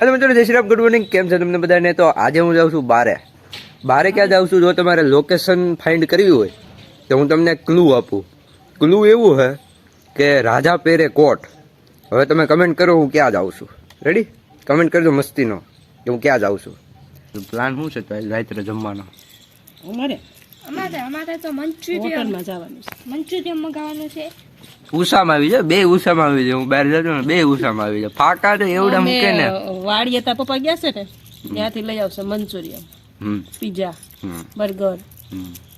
Hello મિત્રો જય Shri Ram. Good morning કેમ છે તમને બધાને? તો આજે હું જાઉં છું બારે. બારે ક્યાં જાઉં છું? જો તમારે લોકેશન ફાઇન્ડ કરવી હોય તો હું તમને ક્લુ આપું. ક્લુ એવું છે કે રાજા પહેરે કોટ. હવે તમે કમેન્ટ કરો હું ક્યાં જાઉં છું? રેડી કમેન્ટ કરજો મસ્તીનો કે હું ક્યાં જાઉં છું. પ્લાન શું છે તો રાત્રે જમવાનો? અમારે? અમારે અમારે તો મંચુરિયન. જવાનું છે. મંચુરિયન મગાવવાનું છે. ઉષામાં આવી જાય બે ઉષામાં આવી જાય હું બહાર જતો ને બે ઉષામાં આવી જાય ફાકા તો એવડા મૂકે ને. વાડીએ તા પપ્પા ગયા છે ને ત્યાંથી લઈ આવશે Manchurian pizza burger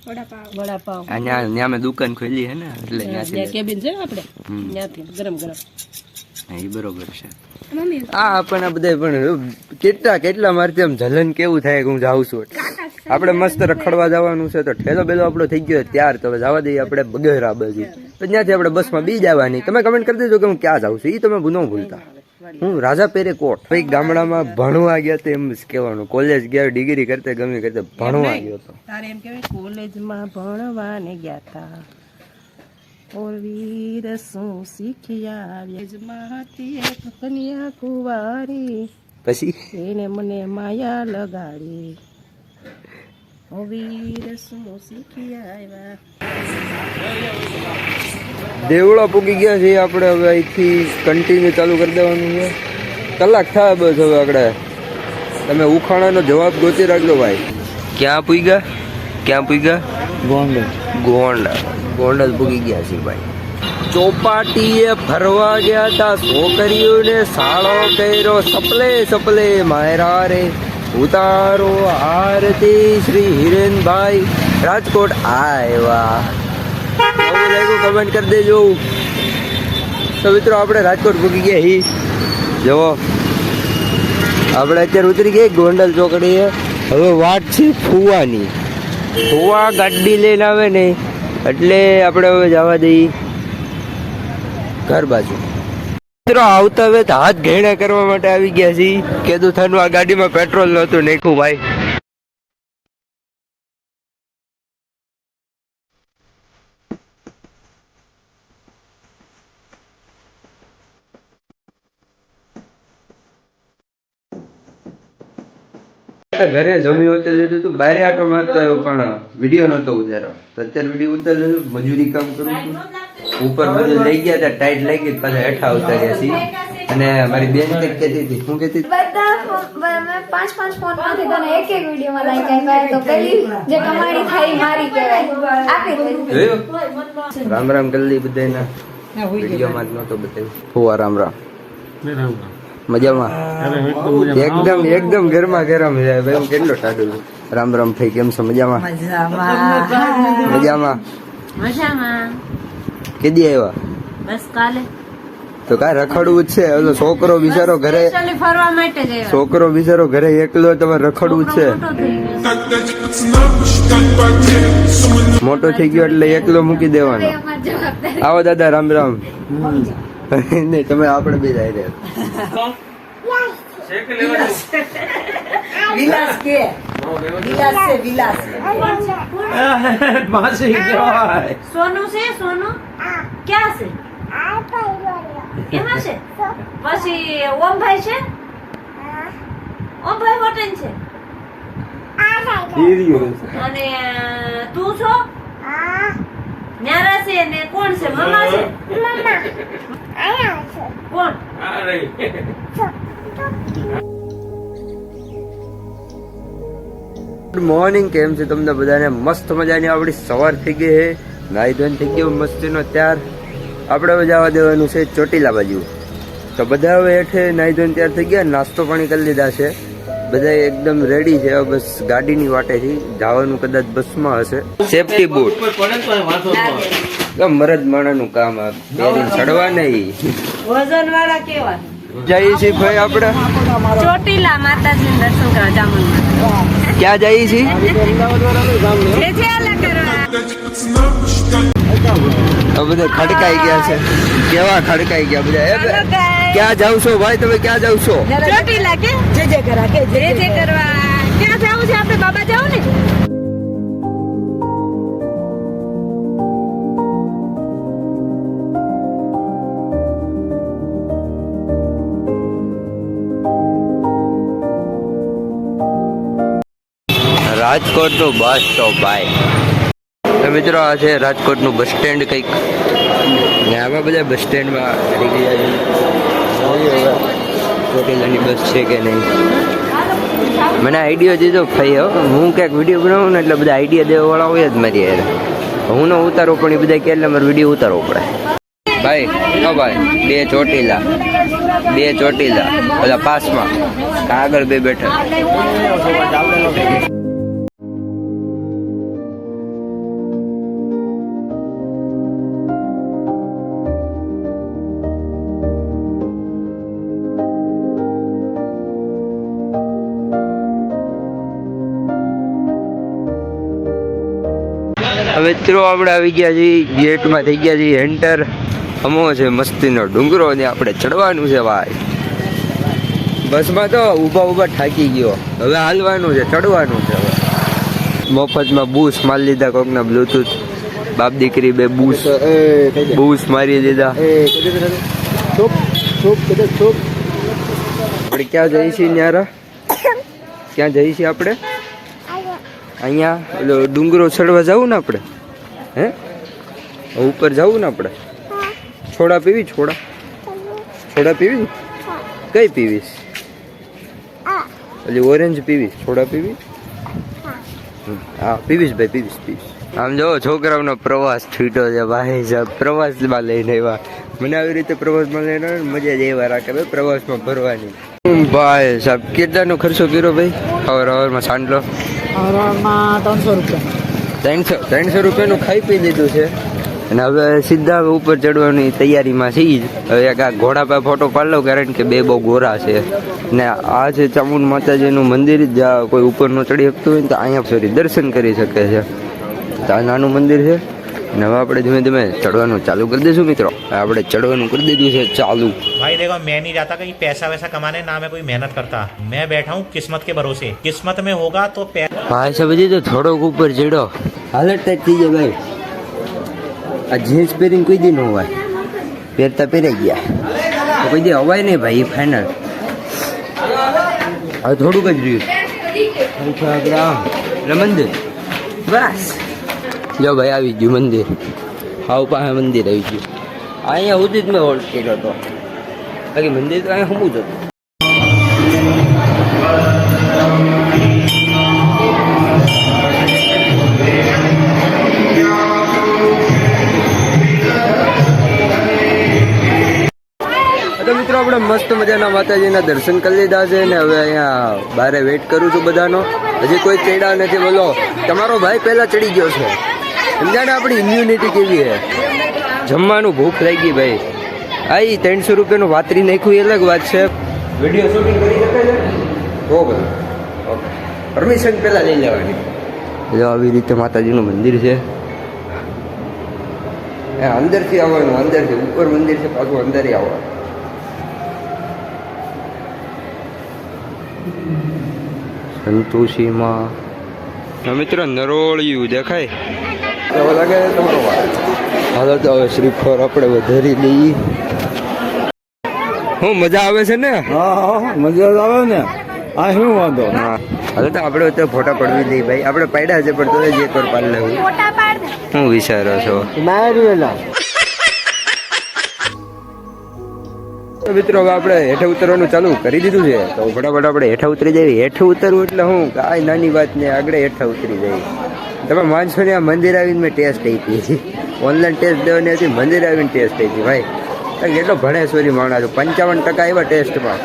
vadapav. Vadapav. આ ત્યાં ત્યાં મેં દુકાન ખોલી છે ને એટલે કેબિન છે આપણે? ત્યાંથી ગરમ ગરમ. એ બરોબર છે. મમ્મી. આ બધા પણ કેટલા કેટલા મારથી આમ જલન કેવું થાય કે હું જાઉં છું? આપણે મસ્ત રખડવા જવાનું છે તો ઠેલો બેલો આપણો થઈ ગયો ત્યાર તો જવા દઈએ આપણે બગેરા બાજુ. તો ત્યાંથી આપણે બસમાં બી જવાની. તમે કમેન્ટ કરી દેજો કે હું ક્યાં જાઉં છું. એ તમે ન ભૂલતા. હું રાજા પેરે કોટ. ભાઈ ગામડામાં ભણવા ગયા તો એમ જ કહેવાનું. કોલેજ ગયા ડિગ્રી કરતે ગમે કરતે ભણવા ગયો તો. તારે એમ કહેવાય કોલેજમાં ભણવાને ગયા તા. ઓર વીર શું શીખ્યા કોલેજમાં હતી એક કન્યા કુંવારી. પછી? એને મને માયા લગાડી. ઓ વીર શું આવ્યા દેવળા પૂગી ગયા છે આપણે હવે અહીંથી કન્ટિન્યુ ચાલુ કરી દેવાનું છે. કલાક થાય બસ હવે આપણે તમે ઉખાણાનો જવાબ ગોતી રાખજો ભાઈ. ક્યાં પૂગ્યા? ક્યાં પૂગ્યા? ગોંડલ. ગોંડલ. ગોંડલ પૂગી ગયા છે ભાઈ. ચોપાટીએ ફરવા ગયા તા. છોકરીઓને સાળો કર્યો. સપલે સપલે માયરા રે. ઉતારો આરતી શ્રી હિરેનભાઈ. રાજકોટ આવ્યા કેવું લાગ્યું કમેન્ટ કરી દેજો. તો મિત્રો, આપણે રાજકોટ ભૂકી ગયા હી. જુઓ. આપણે અત્યારે ઉતરી ગઈ ગોંડલ ચોકડીએ. હવે વાત છે ફુવાની. ફુવા ગાડી લઈને આવે ને, એટલે આપણે હવે જવા દઈએ. ઘર બાજુ. મિત્રો આવતા હવે હાથ ઘેણા કરવા માટે આવી ગયા છીએ કેદું થાનું આ ગાડીમાં પેટ્રોલ નહોતું નાખ્યું ભાઈ. ઘરે જમી ઉતર જતું તું બારે આટો મારતો આવ્યો પણ વીડિયો નહોતો ઉતાર્યો. અત્યારે વીડિયો ઉતાર મજૂરી કામ કરું છું. ઉપર બધું લઈ ગયા હતા ટાઈટ લાગી ગઈ પાછા હેઠા ઉતાર્યા છીએ. અને મારી બેન કંઈક કહેતી હતી શું કહેતી બધા પાંચ પાંચ ફોનમાંથી તને એક એક વિડીયોમાં લાઈક ગયા. તો પેલી જે કમાણી થાય મારી કહેવાય. આપી દે. રામ રામ ગલ્લી લઈ બધાના વિડીયોમાં જ નહોતો બતાવ્યું. ફુવા રામ રામ? મજામાં? એકદમ એકદમ ગરમા ગરમ છે. ભાઈ કેટલો ટાઢો છું. રામ રામ થઈ કેમ છો? મજામાં. મજામાં. મજામાં. કેદી આવ્યા બસ કાલે. તો કાંઈ રખડવું જ છે. ઓલો છોકરો બિચારો ઘરે ફરવા માટે જ છોકરો બિચારો ઘરે એકલો તમારે રખડવું જ છે. મોટો થઈ ગયો. એટલે એકલો મૂકી દેવાનો. આવો દાદા રામ રામ. નહીં તમે આપણે બે જાય રહ્યા. વિલાસ વિલાસ સોનું છે સોનું? ક્યાં છે? એમાં છે? પછી ઓમભાઈ છે? ઓમભાઈ હોટેલ છે. અને તું છો? ન્યારા છે ને કોણ છે? મમ્મા છે? કોણ? ગુડ મોર્નિંગ કેમ છે તમને બધાને? મસ્ત મજાની આપણી સવાર થઈ ગઈ છે. નાઈ ધોઈને થઈ ગયો મસ્તીનો ત્યાર. આપણે હવે જવા દેવાનું છે ચોટીલા બાજુ. તો બધા હવે હેઠે નાઈ ધોઈને ત્યાર થઈ ગયા નાસ્તો પાણી કરી લીધા છે. બધા એકદમ રેડી છે બસ ગાડીની વાટેથી જવાનું કદાચ બસમાં હશે. સેફટી બૂટ મરદ માણાનું કામ પહેરીને ચડવા નહીં. વજન વાળા કેવા? જઈએ છીએ ભાઈ આપણે. ચોટીલા માતાજી દર્શન કરવા જામુન ક્યાં જઈએ છીએ? બધા ખડકાઈ ગયા છે. કેવા ખડકાઈ ગયા બધા? ક્યાં જાવ છો ભાઈ? તમે ક્યાં જાવ છો? ચોટીલા કે? જે જે કરવા કે જે જે કરવા. ક્યાં જાવ છે આપણે? બાબા રાજકોટનું બસ સ્ટોપ ભાઈ મિત્રો, આ છે રાજકોટનું બસ સ્ટેન્ડ કંઈક. આવા બધા બસ સ્ટેન્ડમાં ચડી ગયા ચોટીલાની બસ છે કે નહીં. મને આઈડિયો દીધો ભાઈ હો હું ક્યાંક વીડિયો બનાવું ને એટલે બધા આઈડિયા દેવાવાળા હોય જ મારી યાર હું ન ઉતારો, પણ એ બધા કે એટલે મારે વીડિયો ઉતારવો પડે. ભાઈ હા ભાઈ, બે ચોટીલા. બે ચોટીલા. બધા પાસમાં. આગળ બે બેઠા. મિત્રો આપણે આવી ગયા છીએ ગેટમાં થઈ ગયા છીએ એન્ટર અમો છે મસ્તીનો ડુંગરો ને આપણે ચડવાનું છે ભાઈ. બસમાં તો ઊભા ઊભા થાકી ગયો. હવે હાલવાનું છે ચડવાનું છે હવે. મફતમાં બૂસ મારી લીધા કોકના બ્લુટૂથ બાપ દીકરી બે બૂસ. બૂસ મારી લીધા આપણે ક્યાં જઈએ છીએ ન્યારા? ક્યાં જઈએ છીએ આપણે? અહીંયા ઓલો ડુંગરો ચડવા જવું ને આપણે? હે? ઉપર જવું ને આપણે? છોડા પીવી છોડા? છોડા પીવી? કઈ પીવીશ? પછી ઓરેન્જ પીવીશ છોડા પીવી? હા. પીવીશ ભાઈ પીવીશ પીવીશ. આમ જો છોકરાઓનો પ્રવાસ છૂટો છે ભાઈ સાહેબ પ્રવાસમાં લઈને આવ્યા. મને આવી રીતે પ્રવાસમાં લઈને મજા જ એવા રાખે ભાઈ પ્રવાસમાં ભરવાની ભાઈ સાહેબ કેટલાનો ખર્ચો કર્યો ભાઈ? અવર અવરમાં સાંડલો? અવરમાં ત્રણસો રૂપિયા. ત્રણસો ત્રણસો રૂપિયાનું ખાઈ પી લીધું છે. અને હવે સીધા ઉપર ચડવાની તૈયારીમાં છીએ હવે એક આ ઘોડા પર ફોટો પાડલો કારણ કે બે બહુ ગોરા છે. ને આ છે ચામુંડ માતાજીનું મંદિર જ્યાં કોઈ ઉપર ન ચડી શકતું હોય ને તો અહીંયા સોરી દર્શન કરી શકે છે. આ નાનું મંદિર છે. અને હવે આપણે ધીમે ધીમે ચડવાનું ચાલુ કરી દઈશું મિત્રો આપણે ચડવાનું કરી દીધું છે ચાલુ भाई देखो मैं नहीं जाता कहीं पैसा वैसा कमाने ना मैं कोई मेहनत करता मैं बैठा हूँ किस्मत के भरोसे किस्मत में होगा तो पै- ભાઈ સાહેબ હજી તો થોડોક ઉપર ચડ્યો હાલત જ થઈ જાય ભાઈ આ જીન્સ પહેરીને કોઈ દી ન હોય પહેરતા પહેરાઈ ગયા તો કોઈ દી હવાય નહીં ભાઈ ફાઇનલ હવે થોડુંક જ રહ્યું અચ્છા આપણે આમ એટલે મંદિર બસ જો ભાઈ, આવી ગયું મંદિર. હાવ પાસે મંદિર આવી ગયું. અહીંયા સુધી જ મેં હોલ્ડ કર્યો હતો. બાકી મંદિર તો અહીંયા સમું જ હતું. મિત્રો, આપણે મસ્ત મજાના માતાજીના દર્શન કરી લીધા છે ને હવે અહીંયા બારે વેઇટ કરું છું બધાનો. હજી કોઈ ચડ્યા નથી, બોલો. તમારો ભાઈ પહેલા ચડી ગયો છે. સમજાને આપણી ઇમ્યુનિટી કેવી છે? જમવાનું ભૂખ લાગી ભાઈ. આ ઈ ત્રણસો રૂપિયાનું વાતરી નાખ્યું એ અલગ વાત છે. વીડિયો શૂટિંગ કરી શકે છે? હો ભાઈ. ઓકે પરમિશન પહેલાં લઈ લેવાની. જો આવી રીતે માતાજીનું મંદિર છે. એ અંદરથી આવવાનું અંદરથી. ઉપર મંદિર છે પાછું અંદર આવવાનું. સંતોષીમાં. મિત્ર નરોળિયું દેખાય. એવો લાગે તમારો હાલો તો હવે શ્રીફળ આપણે વધારી દઈએ. હું મજા આવે છે ને? હા મજા આવે ને. આ શું વાંધો? હા. હાલો તો આપણે તો ફોટા પડવી દઈએ ભાઈ. આપણે પાડ્યા છે પણ તો જે વાર પાડી લેવું. હું વિચારો છો? મારેલા તો મિત્રો હવે આપણે હેઠે ઉતરવાનું ચાલુ કરી દીધું છે. તો ફટાફટ આપણે હેઠે ઉતરી જઈએ. હેઠે ઉતરવું એટલે હું કાંઈ નાની વાત નહીં આગળ હેઠે ઉતરી જઈએ તમે માનશો ને આ મંદિર આવીને મેં ટેસ્ટ આપી હતી ઓનલાઈન ટેસ્ટ દેવાની હતી મંદિર આવીને ટેસ્ટ આપી ભાઈ તો કેટલો ભણે સોરી માણા છો પંચાવન ટકા આવ્યા ટેસ્ટમાં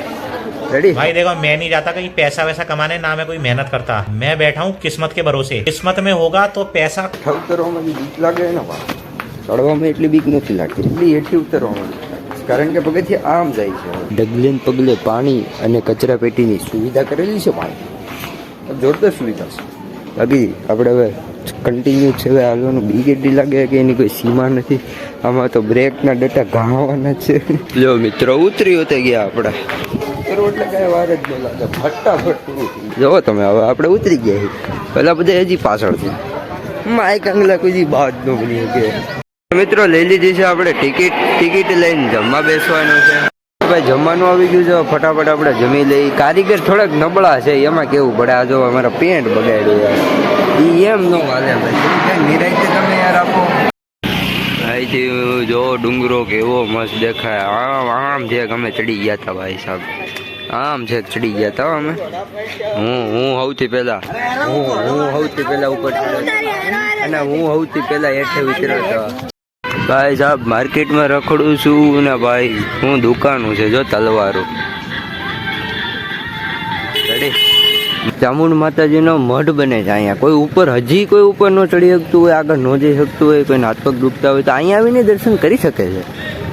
રેડી भाई देखो मैं नहीं जाता कहीं पैसा वैसा कमाने ना मैं कोई मेहनत करता मैं बैठा हूँ किस्मत के भरोसे किस्मत में होगा तो पैसा હેઠે ઉતરવામાં બી બીક લાગે ને બા ચડવામાં એટલી બીક નથી લાગતી એટલી હેઠી ઉતરવામાં બીક લાગે. કારણ કે પગથિયે આમ જાય છે ડગલે ને પગલે પાણી અને કચરા પેટીની સુવિધા કરેલી છે ભાઈ જોરદાર સુવિધા છે બાકી આપણે હવે કન્ટિન્યુ છે હવે હાલવાનું એટલી લાગે કે એની કોઈ સીમા નથી. આમાં તો બ્રેકના ડટા ઘાવાના છે. જો મિત્રો ઉતરી ઉતરી ગયા આપણે. એટલે કાંઈ વાર જ ન લાગે. ફટાફટ પૂરું થઈ ગયું. જો તમે હવે આપણે ઉતરી ગયા પહેલાં પેલા બધા હજી પાછળ છે. માઇક અંગલા કોઈ બાદ ન બની શકે. મિત્રો લઈ લીધી છે આપણે ટિકિટ. ટિકિટ લઈને જમવા બેસવાનું છે. ભાઈ, જમવાનું આવી ગયું છે. ફટાફટ આપણે જમી લઈ કારીગર થોડાક નબળા છે, એમાં કેવું પડે? આ જો અમારા પેન્ટ બગાડ્યું યાર એ એમ ન હાલે ભાઈ. થોડું તમે યાર આપો. અહીંથી જો ડુંગરો કેવો મસ્ત દેખાય. આમ આમ છે અમે ચડી ગયા હતા ભાઈ સાહેબ. આમ છે ચડી ગયા હતા અમે. હું હું સૌથી પહેલા, હું હું સૌથી પહેલા ઉપર અને હું સૌથી પહેલા હેઠે ઉતર્યો હતો ભાઈ સાહેબ, માર્કેટમાં રખડું છું ને ભાઈ, હું દુકાનું છે, જો તલવારો. રેડી ચામુંડ માતાજીનો મઢ બને છે અહીંયા. કોઈ ઉપર, હજી કોઈ ઉપર ન ચડી શકતું હોય, આગળ ન જઈ શકતું હોય, કોઈ હાથ ડૂબતા હોય, તો અહીંયા આવીને દર્શન કરી શકે છે.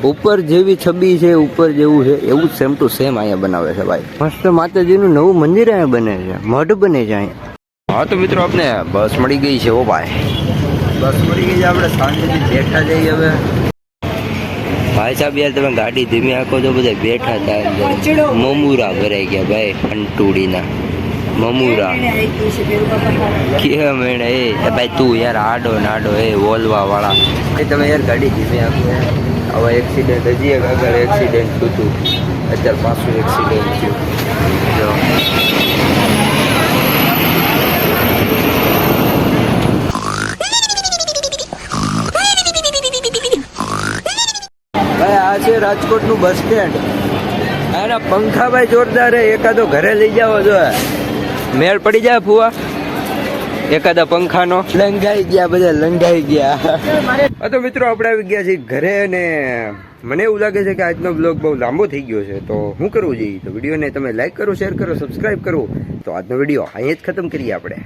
ઉપર જેવી છબી છે, ઉપર જેવું છે, એવું જ સેમ ટુ સેમ અહીંયા બનાવે છે ભાઈ. મસ્ત માતાજીનું નવું મંદિર અહીંયા બને છે. મઢ બને છે અહીંયા. હા તો મિત્રો આપણે બસ મળી ગઈ છે ઓ ભાઈ. બસ મળી ગઈ છે આપણે શાંતિથી બેઠા જઈએ હવે. ભાઈ સાહેબ યાર તમે ગાડી ધીમી આખો તો બધા બેઠા હતા અંદર મમુરા ભરાઈ ગયા ભાઈ અંટુડીના મમુરા. કેમ એને એ એ ભાઈ તું યાર આડો નાડો એ વોલવા વાળા એ તમે યાર ગાડી ધીમી આપો આવા એક્સિડન્ટ હજી એક આગળ એક્સિડન્ટ થયું હતું. અત્યારે પાછું એક્સિડન્ટ થયું. જો ભાઈ આ છે રાજકોટનું બસ સ્ટેન્ડ. આના પંખાભાઈ જોરદાર એકાદો ઘરે લઈ જાવ જો. મેળ પડી જાય ફુવા? એકાદા પંખાનો? લંગાઈ ગયા બધા લંગાઈ ગયા. તો મિત્રો આપણે આવી ગયા છીએ ઘરે અને મને એવું લાગે છે કે આજનો બ્લોગ બહુ લાંબો થઈ ગયો છે. તો હું કરવું જોઈએ તો વિડીયોને તમે લાઈક કરો શેર કરો સબસ્ક્રાઈબ કરો. તો આજનો વીડિયો અહીંયા જ ખતમ કરીએ આપણે.